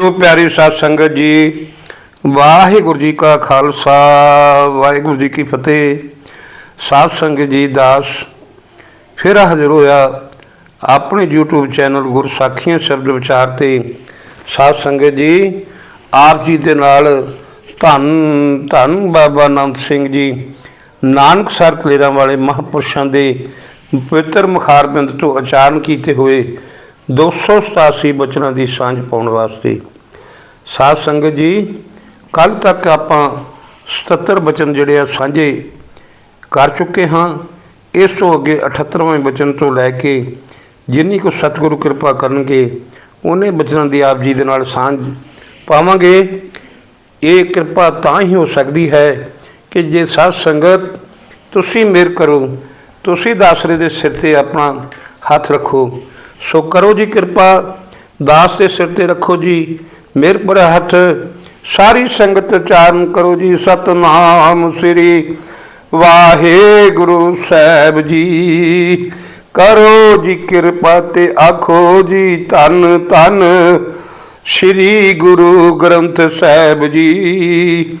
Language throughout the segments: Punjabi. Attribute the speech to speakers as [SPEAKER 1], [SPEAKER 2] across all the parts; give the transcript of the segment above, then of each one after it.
[SPEAKER 1] ਗੁਰੂ ਪਿਆਰੀ ਸਾਧ ਸੰਗਤ ਜੀ। ਵਾਹਿਗੁਰੂ ਜੀ ਕਾ ਖਾਲਸਾ, ਵਾਹਿਗੁਰੂ ਜੀ ਕੀ ਫਤਿਹ। ਸਾਧ ਸੰਗਤ ਜੀ ਦਾਸ, ਫਿਰ ਹਾਜ਼ਰ ਹੋਇਆ ਆਪਣੇ YouTube ਚੈਨਲ ਗੁਰਸਾਖੀਆਂ ਸ਼ਬਦ ਵਿਚਾਰ ਤੇ। ਸਾਧ ਸੰਗਤ ਜੀ, ਆਪ ਜੀ ਦੇ ਨਾਲ ਧੰਨ ਧੰਨ ਬਾਬਾ ਆਨੰਦ ਸਿੰਘ ਜੀ, ਨਾਨਕ ਸਰ ਕਲੇਰਾਂ ਵਾਲੇ ਮਹਾਂਪੁਰਸ਼ਾਂ ਦੇ ਪਵਿੱਤਰ ਮੁਖਾਰਬਿੰਦ ਤੋਂ ਉਚਾਰਨ ਕੀਤੇ ਹੋਏ 287 ਬਚਨਾਂ ਦੀ ਸਾਂਝ ਪਾਉਣ ਵਾਸਤੇ। ਸਾਧ ਸੰਗਤ ਜੀ ਕੱਲ ਤੱਕ ਆਪਾਂ 77 ਬਚਨ ਜਿਹੜੇ ਆ ਸਾਂਝੇ ਕਰ ਚੁੱਕੇ ਹਾਂ। ਇਸ ਤੋਂ ਅੱਗੇ 78ਵੇਂ ਬਚਨ ਤੋਂ ਲੈ ਕੇ ਜਿੰਨੀ ਕੋ ਸਤਿਗੁਰੂ ਕਿਰਪਾ ਕਰਨਗੇ, ਉਹਨੇ ਬਚਨਾਂ ਦੀ ਆਪ ਜੀ ਦੇ ਨਾਲ ਸਾਂਝ ਪਾਵਾਂਗੇ। ਇਹ ਕਿਰਪਾ ਤਾਂ ਹੀ ਹੋ ਸਕਦੀ ਹੈ ਕਿ ਜੇ ਸਾਧ ਸੰਗਤ ਤੁਸੀਂ ਮਿਹਰ ਕਰੋ, ਤੁਸੀਂ ਦਾਸਰੇ ਦੇ ਸਿਰ ਤੇ ਆਪਣਾ ਹੱਥ ਰੱਖੋ। ਸੋ ਕਰੋ ਜੀ ਕਿਰਪਾ, ਦਾਸ ਦੇ ਸਿਰ ਤੇ ਰੱਖੋ ਜੀ। ਮਿਹਰ ਭਰਿਆ ਹੱਥ ਸਾਰੀ ਸੰਗਤ ਚਾਰਨ ਕਰੋ ਜੀ, ਸਤਨਾਮ ਸ੍ਰੀ ਵਾਹਿਗੁਰੂ ਸਾਹਿਬ ਜੀ। ਕਰੋ ਜੀ ਕਿਰਪਾ ਤੇ ਆਖੋ ਜੀ, ਧੰਨ ਧੰਨ ਸ੍ਰੀ ਗੁਰੂ ਗ੍ਰੰਥ ਸਾਹਿਬ ਜੀ।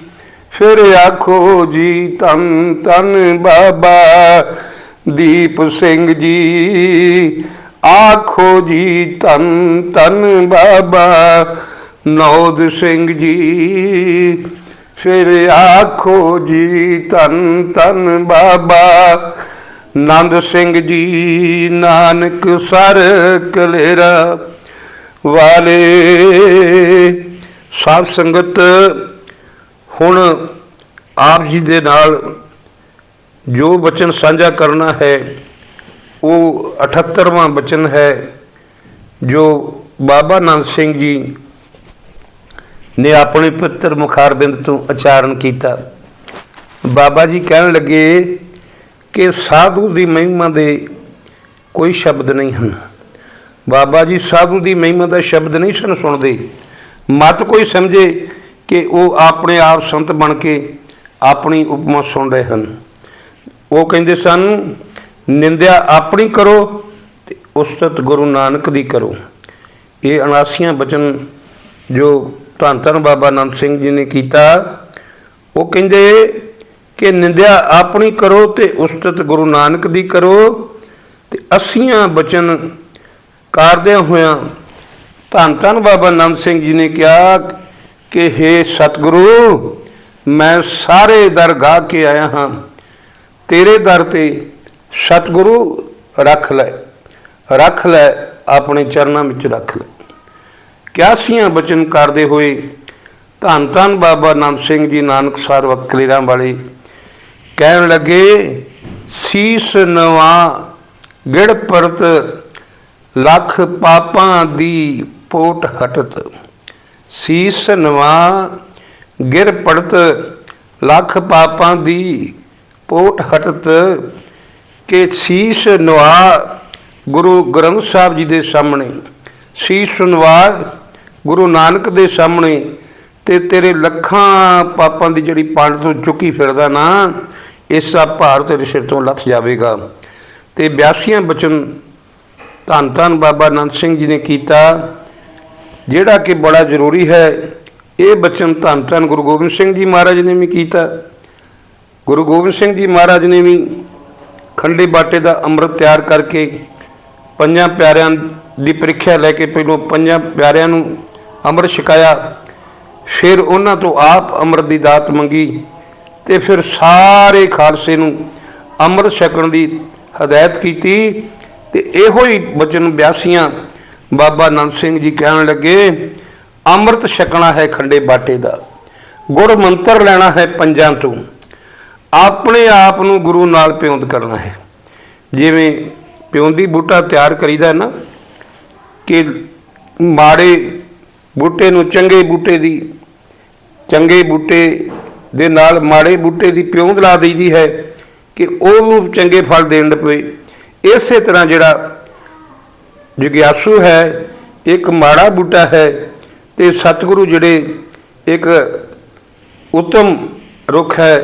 [SPEAKER 1] ਫਿਰ ਆਖੋ ਜੀ, ਧੰਨ ਧੰਨ ਬਾਬਾ ਦੀਪ ਸਿੰਘ ਜੀ। ਆਖੋ ਜੀ, ਧੰਨ ਧੰਨ ਬਾਬਾ ਨੌਦ ਸਿੰਘ ਜੀ, ਫਿਰ ਆਖੋ ਜੀ, ਧੰਨ ਧੰਨ ਬਾਬਾ ਨੰਦ ਸਿੰਘ ਜੀ, ਨਾਨਕ ਸਰ ਕਲੇਰਾ ਵਾਲੇ। ਸਾਧ ਸੰਗਤ ਹੁਣ ਆਪ ਜੀ ਦੇ ਨਾਲ ਜੋ ਬਚਨ ਸਾਂਝਾ ਕਰਨਾ ਹੈ, ਉਹ 78ਵਾਂ ਬਚਨ ਹੈ, ਜੋ ਬਾਬਾ ਨੰਦ ਸਿੰਘ ਜੀ ਨੇ ਆਪਣੇ ਪੁੱਤਰ ਮੁਖਾਰਬਿੰਦ ਤੋਂ ਉਚਾਰਨ ਕੀਤਾ। ਬਾਬਾ ਜੀ ਕਹਿਣ ਲੱਗੇ ਕਿ ਸਾਧੂ ਦੀ ਮਹਿਮਾ ਦੇ ਕੋਈ ਸ਼ਬਦ ਨਹੀਂ ਹਨ। ਬਾਬਾ ਜੀ ਸਾਧੂ ਦੀ ਮਹਿਮਾ ਦਾ ਸ਼ਬਦ ਨਹੀਂ ਸਨ ਸੁਣਦੇ। ਮਤ ਕੋਈ ਸਮਝੇ ਕਿ ਉਹ ਆਪਣੇ ਆਪ ਸੰਤ ਬਣ ਕੇ ਆਪਣੀ ਉਪਮਾ ਸੁਣ ਰਹੇ ਹਨ। ਉਹ ਕਹਿੰਦੇ ਸਨ, ਨਿੰਦਿਆ ਆਪਣੀ ਕਰੋ ਤੇ ਉਸਤਤ ਗੁਰੂ ਨਾਨਕ ਦੀ ਕਰੋ। ਇਹ ਅਨਾਸੀਆਂ ਬਚਨ ਜੋ ਧੰਨ ਧੰਨ ਬਾਬਾ ਆਨੰਦ ਸਿੰਘ ਜੀ ਨੇ ਕੀਤਾ। ਉਹ ਕਹਿੰਦੇ ਕਿ ਨਿੰਦਿਆ ਆਪਣੀ ਕਰੋ ਤੇ ਉਸਤਤ ਗੁਰੂ ਨਾਨਕ ਦੀ ਕਰੋ। ਤੇ ਅਸੀਆਂ ਬਚਨ ਕਰਦਿਆਂ ਹੋਇਆਂ ਧੰਨ ਧੰਨ ਬਾਬਾ ਆਨੰਦ ਸਿੰਘ ਜੀ ਨੇ ਕਿਹਾ ਕਿ हे ਸਤਿਗੁਰੂ, ਮੈਂ ਸਾਰੇ ਦਰ ਗਾ ਕੇ ਆਇਆ ਹਾਂ। ਤੇਰੇ ਦਰ ਤੇ ਸਤਿਗੁਰੂ ਰੱਖ ਲੈ ਰੱਖ ਲੈ, ਆਪਣੇ ਚਰਨਾਂ ਵਿੱਚ ਰੱਖ ਲੈ। ਕਿਆਸੀਆਂ ਬਚਨ ਕਰਦੇ ਹੋਏ ਧੰਨ ਧੰਨ ਬਾਬਾ ਆਨੰਦ ਸਿੰਘ ਜੀ ਨਾਨਕ ਸਰ ਵਕਲੀਰਾਂ ਵਾਲੇ ਕਹਿਣ ਲੱਗੇ, ਸੀਸ ਨਵਾ ਗਿੜ ਪਰਤ, ਲੱਖ ਪਾਪਾਂ ਦੀ ਪੋਟ ਹਟਤ। ਸੀਸ ਨਵਾ ਗਿਰ ਪੜਤ ਲੱਖ ਪਾਪਾਂ ਦੀ ਪੋਟ ਹਟਤ। ਕਿ ਸੀਸ ਨਵਾ ਗੁਰੂ ਗ੍ਰੰਥ ਸਾਹਿਬ ਜੀ ਦੇ ਸਾਹਮਣੇ, ਸੀਸ ਨਵਾ ਗੁਰੂ ਨਾਨਕ ਦੇ ਸਾਹਮਣੇ ਤੇ ਤੇਰੇ ਲੱਖਾਂ ਪਾਪਾਂ ਦੀ ਜਿਹੜੀ ਪੰਡ ਤੋਂ ਚੁੱਕੀ ਫਿਰਦਾ ਨਾ ਇਸ ਦਾ ਭਾਰ ਤੇਰੇ ਸਿਰ ਤੋਂ ਲੱਥ ਜਾਵੇਗਾ। ਤੇ 82 ਬਚਨ ਧੰਨ ਧੰਨ ਬਾਬਾ ਆਨੰਦ ਸਿੰਘ ਜੀ ਨੇ ਕੀਤਾ, ਜਿਹੜਾ ਕਿ ਬੜਾ ਜ਼ਰੂਰੀ ਹੈ। ਇਹ ਬਚਨ ਧੰਨ ਧੰਨ ਗੁਰੂ ਗੋਬਿੰਦ ਸਿੰਘ ਜੀ ਮਹਾਰਾਜ ਨੇ ਵੀ ਕੀਤਾ। ਗੁਰੂ ਗੋਬਿੰਦ ਸਿੰਘ ਜੀ ਮਹਾਰਾਜ ਨੇ ਵੀ ਖੰਡੇ ਬਾਟੇ ਦਾ ਅੰਮ੍ਰਿਤ ਤਿਆਰ ਕਰਕੇ ਪੰਜਾਂ ਪਿਆਰਿਆਂ ਦੀ ਪ੍ਰੀਖਿਆ ਲੈ ਕੇ ਪਹਿਲੋਂ ਪੰਜਾਂ ਪਿਆਰਿਆਂ ਨੂੰ ਅੰਮ੍ਰਿਤ ਛਕਾਇਆ। ਫਿਰ ਉਹਨਾਂ ਤੋਂ ਆਪ ਅੰਮ੍ਰਿਤ ਦੀ ਦਾਤ ਮੰਗੀ ਤੇ ਫਿਰ ਸਾਰੇ ਖਾਲਸੇ ਨੂੰ ਅੰਮ੍ਰਿਤ ਛਕਣ ਦੀ ਹਦਾਇਤ ਕੀਤੀ ਤੇ ਇਹੋ ਹੀ ਬਚਨ ਬਿਆਸੀਆਂ ਬਾਬਾ ਆਨੰਦ ਸਿੰਘ ਜੀ ਕਹਿਣ ਲੱਗੇ, ਅੰਮ੍ਰਿਤ ਛਕਣਾ ਹੈ ਖੰਡੇ ਬਾਟੇ ਦਾ ਗੁਰ ਮੰਤਰ ਲੈਣਾ ਹੈ ਪੰਜਾਂ ਤੋਂ। ਆਪਣੇ ਆਪ ਨੂੰ ਗੁਰੂ ਨਾਲ ਪਿਉਂਦ ਕਰਨਾ ਹੈ। ਜਿਵੇਂ ਪਿਉਂਦੀ ਬੂਟਾ ਤਿਆਰ ਕਰੀਦਾ ਨਾ ਕਿ ਮਾੜੇ ਬੂਟੇ ਨੂੰ ਚੰਗੇ ਬੂਟੇ ਦੀ, ਚੰਗੇ ਬੂਟੇ ਦੇ ਨਾਲ ਮਾੜੇ ਬੂਟੇ ਦੀ ਪਿਉਂਦ ਲਾ ਦਈਦੀ ਹੈ ਕਿ ਉਹਨੂੰ ਚੰਗੇ ਫਲ ਦੇਣ ਪਏ। ਇਸੇ ਤਰ੍ਹਾਂ ਜਿਹੜਾ ਜਿਗਿਆਸੂ ਹੈ, ਇੱਕ ਮਾੜਾ ਬੂਟਾ ਹੈ ਤੇ ਸਤਿਗੁਰੂ ਜਿਹੜੇ ਇੱਕ ਉਤਮ ਰੁੱਖ ਹੈ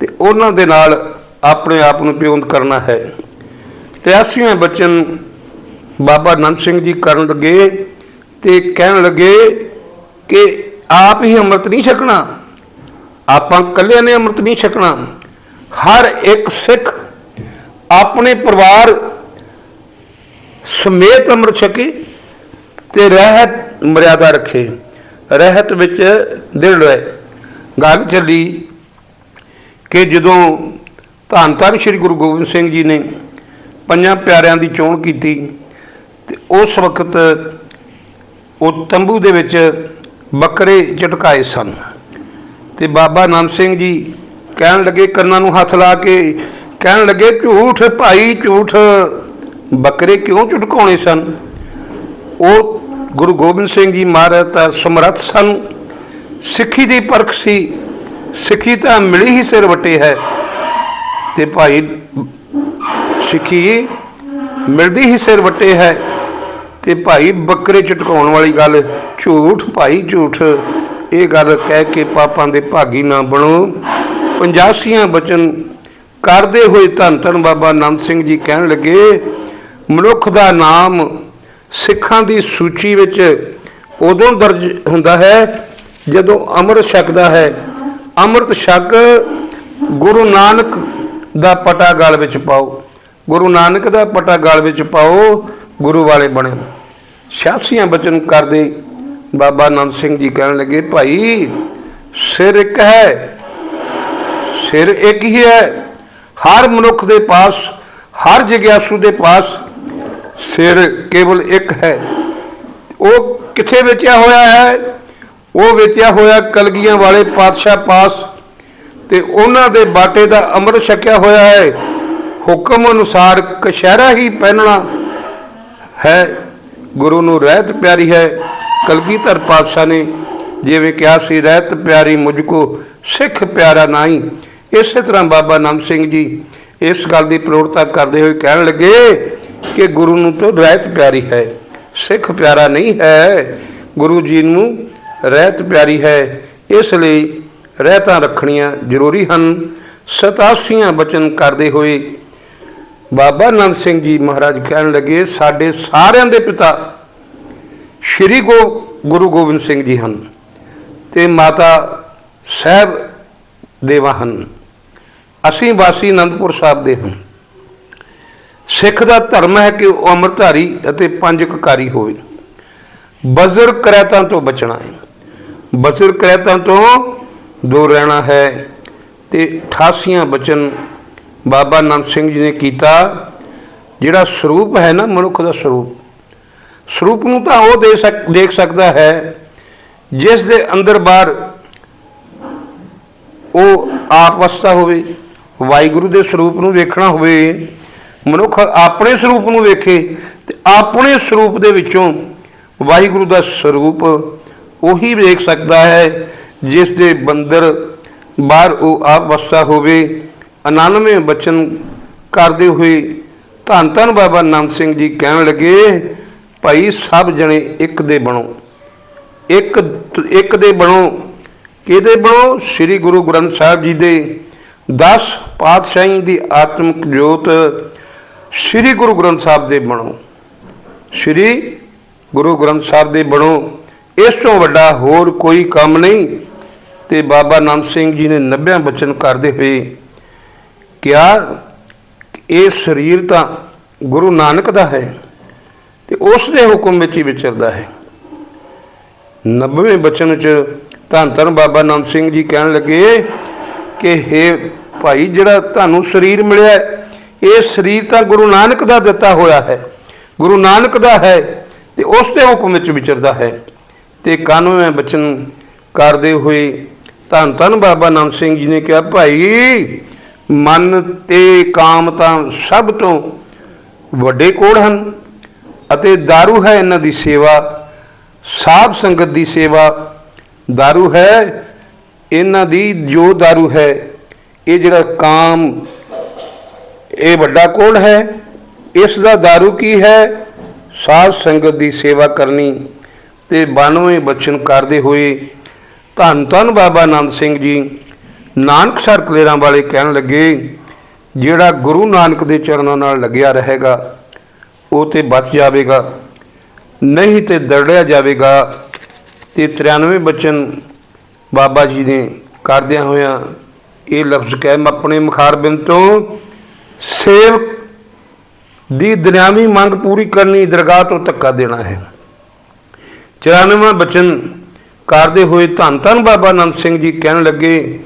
[SPEAKER 1] ਤੇ ਉਹਨਾਂ ਦੇ ਨਾਲ ਆਪਣੇ ਆਪ ਨੂੰ ਪਿਉਂਦ ਕਰਨਾ ਹੈ। ਤੇ ਅਸੀਆਂ ਬਚਨ ਬਾਬਾ ਨੰਦ ਸਿੰਘ ਜੀ ਕਰਨ ਲੱਗੇ ਤੇ ਕਹਿਣ ਲੱਗੇ ਕਿ ਆਪ ਹੀ ਅੰਮ੍ਰਿਤ ਨਹੀਂ ਛਕਣਾ। ਆਪਾਂ ਇਕੱਲਿਆਂ ਨੇ ਅੰਮ੍ਰਿਤ ਨਹੀਂ ਛਕਣਾ। ਹਰ ਇੱਕ ਸਿੱਖ ਆਪਣੇ ਪਰਿਵਾਰ ਸਮੇਤ ਅੰਮ੍ਰਿਤ ਛਕੇ ਤੇ ਰਹਿਤ ਮਰਿਆਦਾ ਰੱਖੇ। ਰਹਿਤ ਵਿੱਚ ਦਿਲ ਰਹੇ ਗੱਲ ਚੱਲੀ ਕਿ ਜਦੋਂ ਧੰਨ ਧੰਨ ਸ੍ਰੀ ਗੁਰੂ ਗੋਬਿੰਦ ਸਿੰਘ ਜੀ ਨੇ ਪੰਜਾਂ ਪਿਆਰਿਆਂ ਦੀ ਚੋਣ ਕੀਤੀ ਤੇ ਉਸ ਵਕਤ ਉਹ ਤੰਬੂ ਦੇ ਵਿੱਚ ਬੱਕਰੇ ਝਟਕਾਏ ਸਨ। ਤੇ ਬਾਬਾ ਆਨੰਦ ਸਿੰਘ ਜੀ ਕਹਿਣ ਲੱਗੇ, ਕੰਨਾਂ ਨੂੰ ਹੱਥ ਲਾ ਕੇ ਕਹਿਣ ਲੱਗੇ, ਝੂਠ ਭਾਈ, ਝੂਠ। ਬੱਕਰੇ ਕਿਉਂ ਝਟਕਾਉਣੇ ਸਨ? ਉਹ ਗੁਰੂ ਗੋਬਿੰਦ ਸਿੰਘ ਜੀ ਮਹਾਰਾਜ ਤਾਂ ਸਮਰੱਥ ਸਨ। ਸਿੱਖੀ ਦੀ ਪਰਖ ਸੀ। ਸਿੱਖੀ ਤਾਂ ਮਿਲੀ ਹੀ ਸਿਰ ਵਟੇ ਹੈ। ਤੇ ਭਾਈ ਸਿੱਖੀ ਮਿਲਦੀ ਹੀ ਸਿਰ ਵਟੇ ਹੈ। ਤੇ ਭਾਈ ਬੱਕਰੇ ਝਟਕਾਉਣ ਵਾਲੀ ਗੱਲ, ਝੂਠ ਭਾਈ ਝੂਠ। ਇਹ ਗੱਲ ਕਹਿ ਕੇ ਪਾਪਾਂ ਦੇ ਭਾਗੀ ਨਾ ਬਣੋ। ਪੰਜਾਸੀਆਂ ਬਚਨ ਕਰਦੇ ਹੋਏ ਧੰਨ ਧੰਨ ਬਾਬਾ ਨੰਦ ਸਿੰਘ ਜੀ ਕਹਿਣ ਲੱਗੇ, ਮਨੁੱਖ ਦਾ ਨਾਮ ਸਿੱਖਾਂ ਦੀ ਸੂਚੀ ਵਿੱਚ ਉਦੋਂ ਦਰਜ ਹੁੰਦਾ ਹੈ ਜਦੋਂ ਅੰਮ੍ਰਿਤ ਛਕਦਾ ਹੈ। ਅੰਮ੍ਰਿਤ ਛਕ ਗੁਰੂ ਨਾਨਕ ਦਾ ਪਟਾ ਗਲ ਵਿੱਚ ਪਾਓ। ਗੁਰੂ ਨਾਨਕ ਦਾ ਪਟਾ ਗਲ ਵਿੱਚ ਪਾਓ, ਗੁਰੂ ਵਾਲੇ ਬਣੋ। ਸਿਆਸੀਆਂ ਬਚਨ ਕਰਦੇ। ਬਾਬਾ ਆਨੰਦ ਸਿੰਘ ਜੀ ਕਹਿਣ ਲੱਗੇ, ਭਾਈ, ਸਿਰ ਇੱਕ ਹੈ, ਸਿਰ ਇੱਕ ਹੀ ਹੈ। ਹਰ ਮਨੁੱਖ ਦੇ ਪਾਸ, ਹਰ ਜਗਿਆਸੂ ਦੇ ਪਾਸ ਸਿਰ ਕੇਵਲ ਇੱਕ ਹੈ। ਉਹ ਕਿੱਥੇ ਵੇਚਿਆ ਹੋਇਆ ਹੈ? ਉਹ ਵੇਚਿਆ ਹੋਇਆ ਕਲਗੀਆਂ ਵਾਲੇ ਪਾਤਸ਼ਾਹ ਪਾਸ ਤੇ ਉਹਨਾਂ ਦੇ ਬਾਟੇ ਦਾ ਅੰਮ੍ਰਿਤ ਛਕਿਆ ਹੋਇਆ ਹੈ। ਹੁਕਮ ਅਨੁਸਾਰ ਕਸ਼ਹਿਰਾ ਹੀ ਪਹਿਨਣਾ ਹੈ। ਗੁਰੂ ਨੂੰ ਰਹਿਤ ਪਿਆਰੀ ਹੈ। ਕਲਗੀਧਰ ਪਾਤਸ਼ਾਹ ਨੇ ਜਿਵੇਂ ਕਿਹਾ ਸੀ, ਰਹਿਤ ਪਿਆਰੀ ਮੁਝ ਕੋ ਸਿੱਖ ਪਿਆਰਾ ਨਹੀਂ। ਇਸੇ ਤਰ੍ਹਾਂ ਬਾਬਾ ਆਨੰਦ ਸਿੰਘ ਜੀ ਇਸ ਗੱਲ ਦੀ ਪ੍ਰੋੜਤਾ ਕਰਦੇ ਹੋਏ ਕਹਿਣ ਲੱਗੇ ਕਿ ਗੁਰੂ ਨੂੰ ਤਾਂ ਰਹਿਤ ਪਿਆਰੀ ਹੈ, ਸਿੱਖ ਪਿਆਰਾ ਨਹੀਂ ਹੈ। ਗੁਰੂ ਜੀ ਨੂੰ ਰਹਿਤ ਪਿਆਰੀ ਹੈ, ਇਸ ਲਈ ਰਹਿਤਾਂ ਰੱਖਣੀਆਂ ਜ਼ਰੂਰੀ ਹਨ। ਸਤਾਸੀਆਂ ਬਚਨ ਕਰਦੇ ਹੋਏ ਬਾਬਾ ਆਨੰਦ ਸਿੰਘ ਜੀ ਮਹਾਰਾਜ ਕਹਿਣ ਲੱਗੇ, ਸਾਡੇ ਸਾਰਿਆਂ ਦੇ ਪਿਤਾ ਸ਼੍ਰੀ ਗੋ, ਗੁਰੂ ਗੋਬਿੰਦ ਸਿੰਘ ਜੀ ਹਨ ਤੇ ਮਾਤਾ ਸਾਹਿਬ ਦੇਵਾ ਹਨ। ਅਸੀਂ ਵਾਸੀ ਅਨੰਦਪੁਰ ਸਾਹਿਬ ਦੇ ਹਾਂ। ਸਿੱਖ ਦਾ ਧਰਮ ਹੈ ਕਿ ਉਹ ਅੰਮ੍ਰਿਤਧਾਰੀ ਅਤੇ ਪੰਜ ਕਕਾਰੀ ਹੋਵੇ। ਬਜ਼ਰ ਕਰੈਤਾਂ ਤੋਂ ਬਚਣਾ ਹੈ। ਬਜ਼ਰ ਕਰੈਤਾਂ ਤੋਂ ਦੂਰ ਰਹਿਣਾ ਹੈ ਤੇ 88 ਬਚਨ ਬਾਬਾ ਆਨੰਦ ਸਿੰਘ ਜੀ ਨੇ ਕੀਤਾ, ਜਿਹੜਾ ਸਰੂਪ ਹੈ ਨਾ ਮਨੁੱਖ ਦਾ ਸਰੂਪ ਸਰੂਪ ਨੂੰ ਤਾਂ ਉਹ ਦੇ ਸਕ, ਦੇਖ ਸਕਦਾ ਹੈ, ਜਿਸ ਦੇ ਅੰਦਰ ਬਾਹਰ ਉਹ ਆਪ ਵਸਦਾ ਹੋਵੇ, ਵਾਹਿਗੁਰੂ ਦੇ ਸਰੂਪ ਨੂੰ ਵੇਖਣਾ ਹੋਵੇ, ਮਨੁੱਖ ਆਪਣੇ ਸਰੂਪ ਨੂੰ ਵੇਖੇ ਤੇ ਆਪਣੇ ਸਰੂਪ ਦੇ ਵਿੱਚੋਂ ਵਾਹਿਗੁਰੂ ਦਾ ਸਰੂਪ ਉਹੀ ਵੇਖ ਸਕਦਾ ਹੈ, ਜਿਸ ਦੇ ਬੰਦਰ ਬਾਹਰ ਉਹ ਆਪ ਵਸਦਾ ਹੋਵੇ 99 ਬਚਨ ਕਰਦੇ ਹੋਏ ਧੰਨ ਧੰਨ ਬਾਬਾ ਨਾਨਕ ਸਿੰਘ ਜੀ ਕਹਿਣ ਲੱਗੇ, ਭਾਈ ਸਭ ਜਣੇ ਇੱਕ ਦੇ ਬਣੋ। ਇੱਕ ਇੱਕ ਦੇ ਬਣੋ। ਕਿਹਦੇ ਬਣੋ? ਸ੍ਰੀ ਗੁਰੂ ਗ੍ਰੰਥ ਸਾਹਿਬ ਜੀ ਦੇ 10 ਪਾਤਸ਼ਾਹੀ ਦੀ ਆਤਮਿਕ ਜੋਤ ਸ੍ਰੀ ਗੁਰੂ ਗ੍ਰੰਥ ਸਾਹਿਬ ਦੇ ਬਣੋ। ਸ੍ਰੀ ਗੁਰੂ ਗ੍ਰੰਥ ਸਾਹਿਬ ਦੇ ਬਣੋ। ਇਸ ਤੋਂ ਵੱਡਾ ਹੋਰ ਕੋਈ ਕੰਮ ਨਹੀਂ। ਤੇ ਬਾਬਾ ਆਨੰਦ ਸਿੰਘ ਜੀ ਨੇ 90 ਬਚਨ ਕਰਦੇ ਹੋਏ ਕਿਹਾ ਇਹ ਸਰੀਰ ਤਾਂ ਗੁਰੂ ਨਾਨਕ ਦਾ ਹੈ ਤੇ ਉਸ ਦੇ ਹੁਕਮ ਵਿੱਚ ਹੀ ਵਿਚਰਦਾ ਹੈ। 90ਵੇਂ ਬਚਨ ਚ ਧੰਨ ਧੰਨ ਬਾਬਾ ਆਨੰਦ ਸਿੰਘ ਜੀ ਕਹਿਣ ਲੱਗੇ ਕਿ हे ਭਾਈ, ਜਿਹੜਾ ਤੁਹਾਨੂੰ ਸਰੀਰ ਮਿਲਿਆ ਇਹ ਸਰੀਰ ਤਾਂ ਗੁਰੂ ਨਾਨਕ ਦਾ ਦਿੱਤਾ ਹੋਇਆ ਹੈ, ਗੁਰੂ ਨਾਨਕ ਦਾ ਹੈ ਤੇ ਉਸ ਦੇ ਹੁਕਮ ਵਿੱਚ ਵਿਚਰਦਾ ਹੈ। ਤੇ 91ਵੇਂ ਬਚਨ ਕਰਦੇ ਹੋਏ ਧੰਨ ਧੰਨ ਬਾਬਾ ਆਨੰਦ ਸਿੰਘ ਜੀ ਨੇ ਕਿਹਾ, ਭਾਈ ਮਨ ਤੇ ਕਾਮ ਤਾਂ ਸਭ ਤੋਂ ਵੱਡੇ ਕੋੜ ਹਨ ਅਤੇ दारू ਹੈ ਇਹਨਾਂ ਦੀ ਸੇਵਾ ਸਾਧ ਸੰਗਤ ਦੀ ਸੇਵਾ दारू ਹੈ ਇਹਨਾਂ ਦੀ ਜੋ दारू ਹੈ ਇਹ ਜਿਹੜਾ ਕਾਮ ਇਹ ਵੱਡਾ ਕੋੜ ਹੈ ਇਸ ਦਾ दारू ਕੀ ਹੈ ਸਾਧ ਸੰਗਤ ਦੀ ਸੇਵਾ ਕਰਨੀ ਤੇ 92 ਬਚਨ ਕਰਦੇ ਹੋਏ ਧੰਨ ਧੰਨ ਬਾਬਾ ਆਨੰਦ ਸਿੰਘ ਜੀ ਨਾਨਕ ਸਰ ਕਲੇਰਾਂ ਵਾਲੇ ਕਹਿਣ ਲੱਗੇ, ਜਿਹੜਾ ਗੁਰੂ ਨਾਨਕ ਦੇ ਚਰਨਾਂ ਨਾਲ ਲੱਗਿਆ ਰਹੇਗਾ, ਉਹ ਤੇ ਬਚ ਜਾਵੇਗਾ, ਨਹੀਂ ਤੇ ਦਰੜਿਆ ਜਾਵੇਗਾ। ਤੇ 93 ਬਚਨ ਬਾਬਾ ਜੀ ਨੇ ਕਰਦਿਆਂ ਹੋਇਆਂ ਇਹ ਲਫ਼ਜ਼ ਕਹਿ ਮੈਂ ਆਪਣੇ ਮੁਖਾਰਬਿੰਦ ਤੋਂ, ਸੇਵਕ ਦੀ ਦੁਨਿਆਵੀ ਮੰਗ ਪੂਰੀ ਕਰਨੀ ਦਰਗਾਹ ਤੋਂ ਧੱਕਾ ਦੇਣਾ ਹੈ। 94ਵਾਂ ਬਚਨ ਕਰਦੇ ਹੋਏ ਧੰਨ ਧੰਨ ਬਾਬਾ ਨੰਦ ਸਿੰਘ ਜੀ ਕਹਿਣ ਲੱਗੇ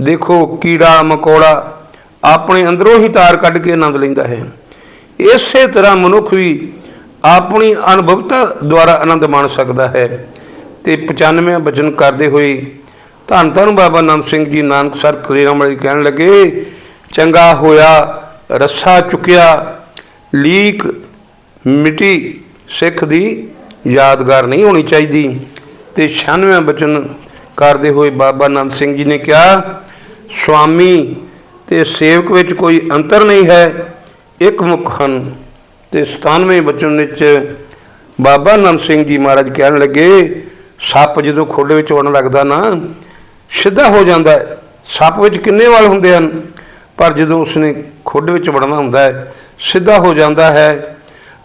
[SPEAKER 1] ਦੇਖੋ ਕੀੜਾ ਮਕੌੜਾ ਆਪਣੇ ਅੰਦਰੋਂ ਹੀ ਤਾਰ ਕੱਢ ਕੇ ਆਨੰਦ ਲੈਂਦਾ ਹੈ। ਇਸੇ ਤਰ੍ਹਾਂ ਮਨੁੱਖ ਵੀ ਆਪਣੀ ਅਨੁਭਵਤਾ ਦੁਆਰਾ ਆਨੰਦ ਮਾਣ ਸਕਦਾ ਹੈ। ਤੇ 95ਵਾਂ ਬਚਨ ਕਰਦੇ ਹੋਏ ਧੰਨ ਧੰਨ ਬਾਬਾ ਨੰਦ ਸਿੰਘ ਜੀ ਨਾਨਕਸਰ ਕਲੇਰਾਂ ਵਾਲੀ ਕਹਿਣ ਲੱਗੇ, ਚੰਗਾ ਹੋਇਆ, ਰੱਸਾ ਚੁੱਕਿਆ, ਲੀਕ ਮਿੱਟੀ ਸਿੱਖ ਦੀ ਯਾਦਗਾਰ ਨਹੀਂ ਹੋਣੀ ਚਾਹੀਦੀ। ਤੇ 96ਵਾਂ ਬਚਨ ਕਰਦੇ ਹੋਏ ਬਾਬਾ ਨੰਦ ਸਿੰਘ ਜੀ ਨੇ ਕਿਹਾ ਸੁਆਮੀ ਤੇ ਸੇਵਕ ਵਿੱਚ ਕੋਈ ਅੰਤਰ ਨਹੀਂ ਹੈ, ਇੱਕ ਮੁਖ ਹਨ। ਤੇ 97ਵੇਂ ਬਚਨ ਵਿੱਚ ਬਾਬਾ ਨੰਦ ਸਿੰਘ ਜੀ ਮਹਾਰਾਜ ਕਹਿਣ ਲੱਗੇ, ਸੱਪ ਜਦੋਂ ਖੋਡੇ ਵਿੱਚ ਵੜਨ ਲੱਗਦਾ ਨਾ, ਸਿੱਧਾ ਹੋ ਜਾਂਦਾ ਹੈ। ਸੱਪ ਵਿੱਚ ਕਿੰਨੇ ਵਾਲ ਹੁੰਦੇ ਹਨ? ਪਰ ਜਦੋਂ ਉਸਨੇ ਖੁੱਡ ਵਿੱਚ ਵੜਨਾ ਹੁੰਦਾ ਹੈ, ਸਿੱਧਾ ਹੋ ਜਾਂਦਾ ਹੈ।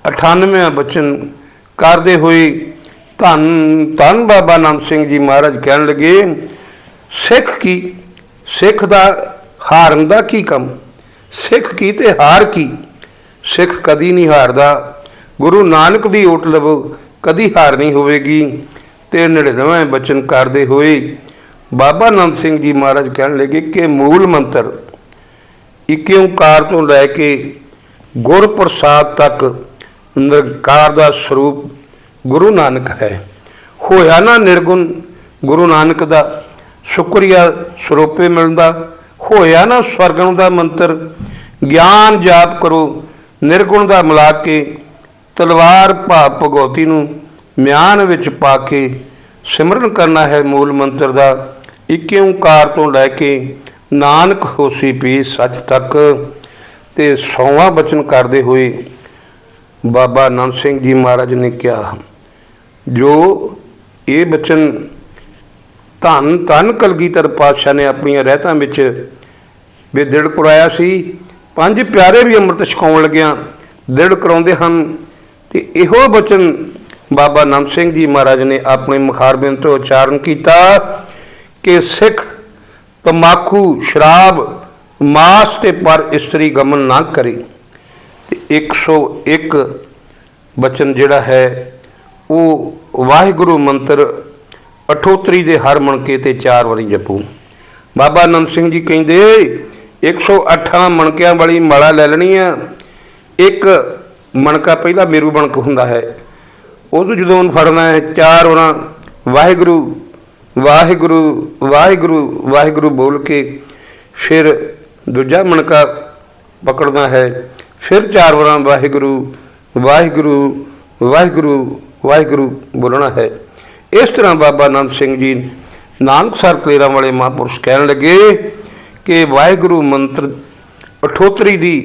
[SPEAKER 1] 98ਵਾਂ ਬਚਨ, ਕਰਦੇ ਹੋਏ ਧੰਨ ਧੰਨ ਬਾਬਾ ਨੰਦ ਸਿੰਘ ਜੀ ਮਹਾਰਾਜ ਕਹਿਣ ਲੱਗੇ, ਸਿੱਖ ਕੀ? ਸਿੱਖ ਦਾ ਹਾਰਨ ਦਾ ਕੀ ਕੰਮ? ਸਿੱਖ ਕੀ ਤੇ ਹਾਰ ਕੀ? ਸਿੱਖ ਕਦੀ ਨਹੀਂ ਹਾਰਦਾ। ਗੁਰੂ ਨਾਨਕ ਦੀ ਓਟ ਲਵੋ, ਕਦੀ ਹਾਰ ਨਹੀਂ ਹੋਵੇਗੀ। ਤੇ 99 ਬਚਨ ਕਰਦੇ ਹੋਏ ਬਾਬਾ ਨੰਦ ਸਿੰਘ ਜੀ ਮਹਾਰਾਜ ਕਹਿਣ ਲੱਗੇ ਕਿ ਮੂਲ ਮੰਤਰ ਇੱਕ ਓੰਕਾਰ ਤੋਂ ਲੈ ਕੇ ਗੁਰ ਪ੍ਰਸਾਦ ਤੱਕ ਨਿਰਕਾਰ ਦਾ ਸਰੂਪ ਗੁਰੂ ਨਾਨਕ ਹੈ। ਹੋਇਆ ਨਾ ਨਿਰਗੁਣ ਗੁਰੂ ਨਾਨਕ ਦਾ ਸ਼ੁਕਰੀਆ ਸਰੋਪੇ ਮਿਲਦਾ। ਹੋਇਆ ਨਾ ਸਵਰਗਣ ਦਾ ਮੰਤਰ, ਗਿਆਨ ਜਾਪ ਕਰੋ, ਨਿਰਗੁਣ ਦਾ ਮਿਲਾ ਕੇ, ਤਲਵਾਰ ਭਾਵ ਭਗਉਤੀ ਨੂੰ ਮਿਆਨ ਵਿੱਚ ਪਾ ਕੇ, ਸਿਮਰਨ ਕਰਨਾ ਹੈ ਮੂਲ ਮੰਤਰ ਦਾ। ਇੱਕ ਓੰਕਾਰ ਤੋਂ ਲੈ ਕੇ ਨਾਨਕ ਹੋਸੀ ਪੀ ਸੱਚ ਤੱਕ। ਤੇ ਸੌਵਾਂ ਬਚਨ ਕਰਦੇ ਹੋਏ ਬਾਬਾ ਨੰਦ ਸਿੰਘ ਜੀ ਮਹਾਰਾਜ ਨੇ ਕਿਹਾ, ਜੋ ਇਹ ਬਚਨ ਧੰਨ ਧੰਨ ਕਲਗੀਧਰ ਪਾਤਸ਼ਾਹ ਨੇ ਆਪਣੀਆਂ ਰਹਿਤਾਂ ਵਿੱਚ ਵੀ ਦਿੜ ਕਰਾਇਆ ਸੀ। ਪੰਜ ਪਿਆਰੇ ਵੀ ਅੰਮ੍ਰਿਤ ਛਕਾਉਣ ਲੱਗਿਆਂ ਦਿੜ ਕਰਾਉਂਦੇ ਹਨ। ਤੇ ਇਹੋ ਬਚਨ ਬਾਬਾ ਨੰਦ ਸਿੰਘ ਜੀ ਮਹਾਰਾਜ ਨੇ ਆਪਣੇ ਮੁਖਾਰਬਿੰਦ ਤੋਂ ਉਚਾਰਨ ਕੀਤਾ ਕਿ ਸਿੱਖ ਤਮਾਕੂ, ਸ਼ਰਾਬ, ਮਾਸ ਤੇ ਪਰ ਇਸਤਰੀ ਗਮਨ ਨਾ ਕਰੇ। ਤੇ 101 ਬਚਨ ਜਿਹੜਾ ਹੈ, ਉਹ ਵਾਹਿਗੁਰੂ ਮੰਤਰ ਅਠੋਤਰੀ ਦੇ ਹਰ ਮਣਕੇ ਤੇ ਚਾਰ ਵਾਰੀ ਜਪੂ। ਬਾਬਾ ਅਨੰਦ ਸਿੰਘ ਜੀ ਕਹਿੰਦੇ 108 ਮਣਕਿਆਂ ਵਾਲੀ ਮਾਲਾ ਲੈ ਲੈਣੀ ਆ। ਇੱਕ ਮਣਕਾ ਪਹਿਲਾ ਮੇਰੂ ਬਣਕ ਹੁੰਦਾ ਹੈ। ਉਹ ਤੋਂ ਜਦੋਂ ਉਹਨੂੰ ਫੜਨਾ ਹੈ, ਚਾਰ ਉਹਨਾਂ ਵਾਹਿਗੁਰੂ ਵਾਹਿਗੁਰੂ ਵਾਹਿਗੁਰੂ ਵਾਹਿਗੁਰੂ ਬੋਲ ਕੇ ਫਿਰ ਦੂਜਾ ਮਣਕਾ ਪਕੜਨਾ ਹੈ। ਫਿਰ ਚਾਰ ਵਾਰਾਂ ਵਾਹਿਗੁਰੂ ਵਾਹਿਗੁਰੂ ਵਾਹਿਗੁਰੂ ਵਾਹਿਗੁਰੂ ਬੋਲਣਾ ਹੈ। ਇਸ ਤਰ੍ਹਾਂ ਬਾਬਾ ਆਨੰਦ ਸਿੰਘ ਜੀ ਨਾਨਕਸਰ ਕਲੇਰਾਂ ਵਾਲੇ ਮਹਾਂਪੁਰਸ਼ ਕਹਿਣ ਲੱਗੇ ਕਿ ਵਾਹਿਗੁਰੂ ਮੰਤਰ ਅਠੋਤਰੀ ਦੀ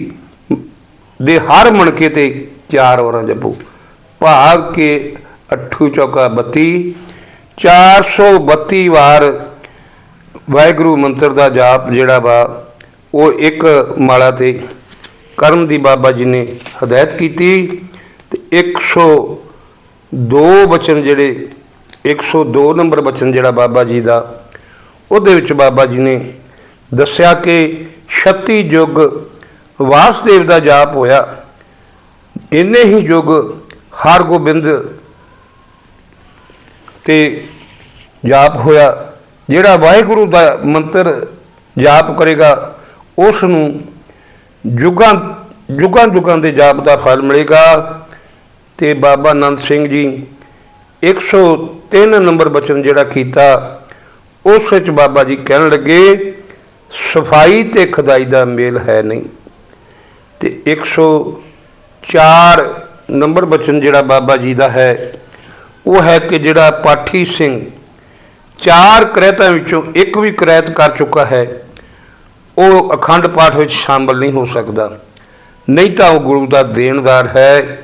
[SPEAKER 1] ਦੇ ਹਰ ਮਣਕੇ ਤੇ ਚਾਰ ਵਾਰਾਂ ਜਪੋ। ਭਾਗ ਕੇ ਅਠੂ ਚੌਕਾ 32 432 ਵਾਰ ਵਾਹਿਗੁਰੂ ਮੰਤਰ ਦਾ ਜਾਪ ਜਿਹੜਾ ਵਾ, ਉਹ ਇੱਕ ਮਾਲਾ ਤੇ ਕਰਨ ਦੀ ਬਾਬਾ ਜੀ ਨੇ ਹਦਾਇਤ ਕੀਤੀ ਤੇ 102 ਬਚਨ ਜਿਹੜੇ 102 ਨੰਬਰ ਬਚਨ ਜਿਹੜਾ ਬਾਬਾ ਜੀ ਦਾ, ਉਹਦੇ ਵਿੱਚ ਬਾਬਾ ਜੀ ਨੇ ਦੱਸਿਆ ਕਿ 36 ਯੁੱਗ ਵਾਸਦੇਵ ਦਾ ਜਾਪ ਹੋਇਆ। ਇੰਨੇ ਹੀ ਯੁੱਗ ਹਰਗੋਬਿੰਦ ਤੇ ਜਾਪ ਹੋਇਆ, ਜਿਹੜਾ ਵਾਹਿਗੁਰੂ ਦਾ ਮੰਤਰ ਜਾਪ ਕਰੇਗਾ ਉਸ ਨੂੰ ਜੁਗਾਂ ਜੁਗਾਂ ਜੁਗਾਂ ਦੇ ਜਾਪ ਦਾ ਫਲ ਮਿਲੇਗਾ। ਤੇ ਬਾਬਾ ਆਨੰਦ ਸਿੰਘ ਜੀ 103 ਨੰਬਰ ਬਚਨ ਜਿਹੜਾ ਕੀਤਾ, ਉਸ ਵਿੱਚ ਬਾਬਾ ਜੀ ਕਹਿਣ ਲੱਗੇ, ਸਫ਼ਾਈ ਤੇ ਖੁਦਾਈ ਦਾ ਮੇਲ ਹੈ ਨਹੀਂ। ਤੇ 104 ਨੰਬਰ ਬਚਨ ਜਿਹੜਾ ਬਾਬਾ ਜੀ ਦਾ ਹੈ, ਉਹ ਹੈ ਕਿ ਜਿਹੜਾ ਪਾਠੀ ਸਿੰਘ ਚਾਰ ਕਰੈਤਾਂ ਵਿੱਚੋਂ ਇੱਕ ਵੀ ਕਰੈਤ ਕਰ ਚੁੱਕਾ ਹੈ, ਉਹ ਅਖੰਡ ਪਾਠ ਵਿੱਚ ਸ਼ਾਮਲ ਨਹੀਂ ਹੋ ਸਕਦਾ। ਨਹੀਂ ਤਾਂ ਉਹ ਗੁਰੂ ਦਾ ਦੇਣਦਾਰ ਹੈ।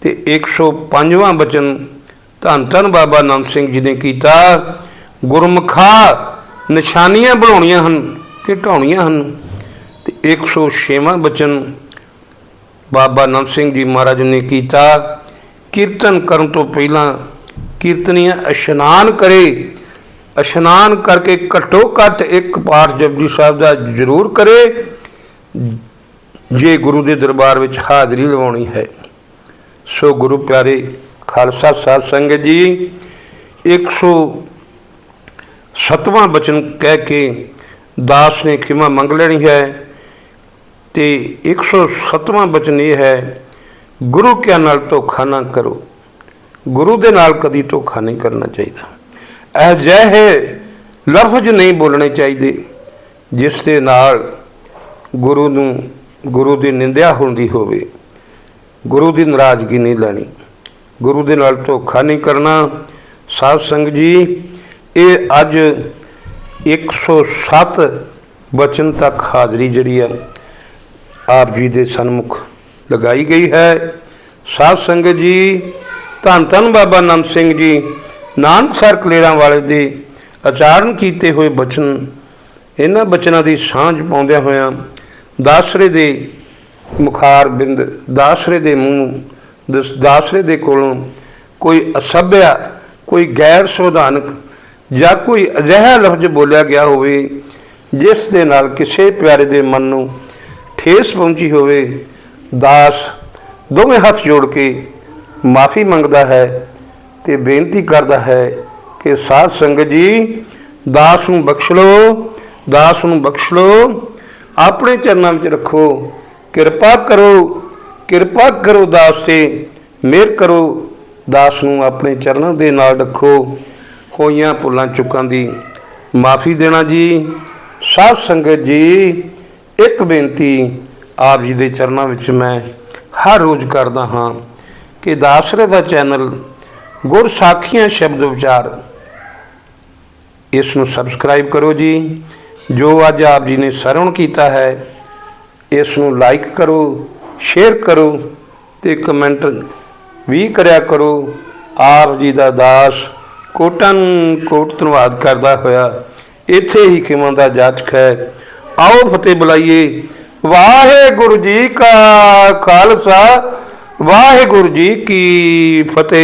[SPEAKER 1] ਤੇ 105ਵਾਂ ਬਚਨ ਧੰਨ ਧੰਨ ਬਾਬਾ ਆਨੰਦ ਸਿੰਘ ਜੀ ਨੇ ਕੀਤਾ। ਗੁਰਮੁਖਾ ਨਿਸ਼ਾਨੀਆਂ ਬਣਾਉਣੀਆਂ ਹਨ ਕਿ ਢਾਉਣੀਆਂ ਹਨ। ਤੇ 106ਵਾਂ ਬਚਨ ਬਾਬਾ ਆਨੰਦ ਸਿੰਘ ਜੀ ਮਹਾਰਾਜ ਨੇ ਕੀਤਾ। ਕੀਰਤਨ ਕਰਨ ਤੋਂ ਪਹਿਲਾਂ ਕੀਰਤਨੀਆ ਇਸ਼ਨਾਨ ਕਰੇ। ਇਸ਼ਨਾਨ ਕਰਕੇ ਘੱਟੋ ਘੱਟ ਇੱਕ ਪਾਠ ਜਪਜੀ ਸਾਹਿਬ ਦਾ ਜ਼ਰੂਰ ਕਰੇ। ਜੇ ਗੁਰੂ ਦੇ ਦਰਬਾਰ ਵਿੱਚ ਹਾਜ਼ਰੀ ਲਵਾਉਣੀ ਹੈ। ਸੋ ਗੁਰੂ ਪਿਆਰੇ ਖਾਲਸਾ ਸਾਧ ਸੰਗਤ ਜੀ 107ਵਾਂ ਬਚਨ ਕਹਿ ਕੇ ਦਾਸ ਨੇ ਖਿਮਾ ਮੰਗ ਲੈਣੀ ਹੈ ਤੇ 107ਵਾਂ ਬਚਨ ਇਹ ਹੈ, ਗੁਰੂ ਕਿਆ ਨਾਲ ਧੋਖਾ ਨਾ ਕਰੋ। ਗੁਰੂ ਦੇ ਨਾਲ ਕਦੀ ਧੋਖਾ ਨਹੀਂ ਕਰਨਾ ਚਾਹੀਦਾ। ਇਹ ਜਿਹੇ ਲਫ਼ਜ਼ ਨਹੀਂ ਬੋਲਣੇ ਚਾਹੀਦੇ, ਜਿਸ ਦੇ ਨਾਲ ਗੁਰੂ ਨੂੰ, ਗੁਰੂ ਦੀ ਨਿੰਦਿਆ ਹੁੰਦੀ ਹੋਵੇ। ਗੁਰੂ ਦੀ ਨਾਰਾਜ਼ਗੀ ਨਹੀਂ ਲੈਣੀ। ਗੁਰੂ ਦੇ ਨਾਲ ਧੋਖਾ ਨਹੀਂ ਕਰਨਾ। ਸਾਧ ਸੰਗਤ ਜੀ, ਇਹ ਅੱਜ 107 ਬਚਨ ਤੱਕ ਹਾਜ਼ਰੀ ਜਿਹੜੀ ਆ ਆਪ ਜੀ ਦੇ ਸਨਮੁਖ ਲਗਾਈ ਗਈ ਹੈ। ਸਾਧ ਸੰਗਤ ਜੀ, ਧੰਨ ਧੰਨ ਬਾਬਾ ਨੰਦ ਸਿੰਘ ਜੀ ਨਾਨਕਸਰ ਕਲੇਰਾਂ ਵਾਲੇ ਦੇ ਆਚਾਰਨ ਕੀਤੇ ਹੋਏ ਬਚਨ, ਇਹਨਾਂ ਬਚਨਾਂ ਦੀ ਸਾਂਝ ਪਾਉਂਦਿਆਂ ਹੋਇਆਂ ਦਾਸਰੇ ਦੇ ਮੁਖਾਰ ਬਿੰਦ ਦਾਸਰੇ ਦੇ ਮੂੰਹ ਦਸ- ਦਾਸਰੇ ਦੇ ਕੋਲੋਂ ਕੋਈ ਅਸਭਿਆ, ਕੋਈ ਗੈਰ ਸੰਵਿਧਾਨਕ ਜਾਂ ਕੋਈ ਅਜਿਹਾ ਲਫ਼ਜ਼ ਬੋਲਿਆ ਗਿਆ ਹੋਵੇ, ਜਿਸ ਦੇ ਨਾਲ ਕਿਸੇ ਪਿਆਰੇ ਦੇ ਮਨ ਨੂੰ ਠੇਸ ਪਹੁੰਚੀ ਹੋਵੇ, ਦਾਸ ਦੋਵੇਂ ਹੱਥ ਜੋੜ ਕੇ ਮਾਫੀ ਮੰਗਦਾ ਹੈ ਤੇ ਬੇਨਤੀ ਕਰਦਾ ਹੈ ਕਿ ਸਾਧ ਸੰਗਤ ਜੀ, ਦਾਸ ਨੂੰ ਬਖਸ਼ ਲਓ, ਦਾਸ ਨੂੰ ਬਖਸ਼ ਲਓ, ਆਪਣੇ ਚਰਨਾਂ ਵਿੱਚ ਰੱਖੋ, ਕਿਰਪਾ ਕਰੋ ਕਿਰਪਾ ਕਰੋ ਦਾਸ ਤੇ ਮਿਹਰ ਕਰੋ ਦਾਸ ਨੂੰ ਆਪਣੇ ਚਰਨਾਂ ਦੇ ਨਾਲ ਰੱਖੋ। ਹੋਈਆਂ ਭੁੱਲਾਂ ਚੁੱਕਾਂ ਦੀ ਮਾਫੀ ਦੇਣਾ ਜੀ। ਸਾਧ ਸੰਗਤ ਜੀ, ਇੱਕ ਬੇਨਤੀ ਆਪ ਜੀ ਦੇ ਚਰਨਾਂ ਵਿੱਚ ਮੈਂ ਹਰ ਰੋਜ਼ ਕਰਦਾ ਹਾਂ ਕਿ ਦਾਸਰੇ ਦਾ ਚੈਨਲ ਗੁਰ ਸਾਖੀਆਂ ਸ਼ਬਦ ਵਿਚਾਰ ਇਸ ਨੂੰ ਸਬਸਕ੍ਰਾਈਬ ਕਰੋ ਜੀ। ਜੋ ਅੱਜ ਆਪ ਜੀ ਨੇ ਸਰਵਣ ਕੀਤਾ ਹੈ, ਇਸ ਨੂੰ ਲਾਈਕ ਕਰੋ। ਸ਼ੇਅਰ ਕਰੋ ਤੇ ਕਮੈਂਟ ਵੀ ਕਰਿਆ ਕਰੋ। ਆਪ ਜੀ ਦਾ ਦਾਸ ਕੋਟਨ ਕੋਟ ਧੰਨਵਾਦ ਕਰਦਾ ਹੋਇਆ। ਇੱਥੇ ਹੀ ਖਿਮਾਂ ਦਾ ਜਾਚਕ ਹੈ। ਆਓ ਫਤਿਹ ਬੁਲਾਈਏ। ਵਾਹਿਗੁਰੂ ਜੀ ਕਾ ਖਾਲਸਾ। ਵਾਹਿਗੁਰੂ ਜੀ ਕੀ ਫਤਿਹ।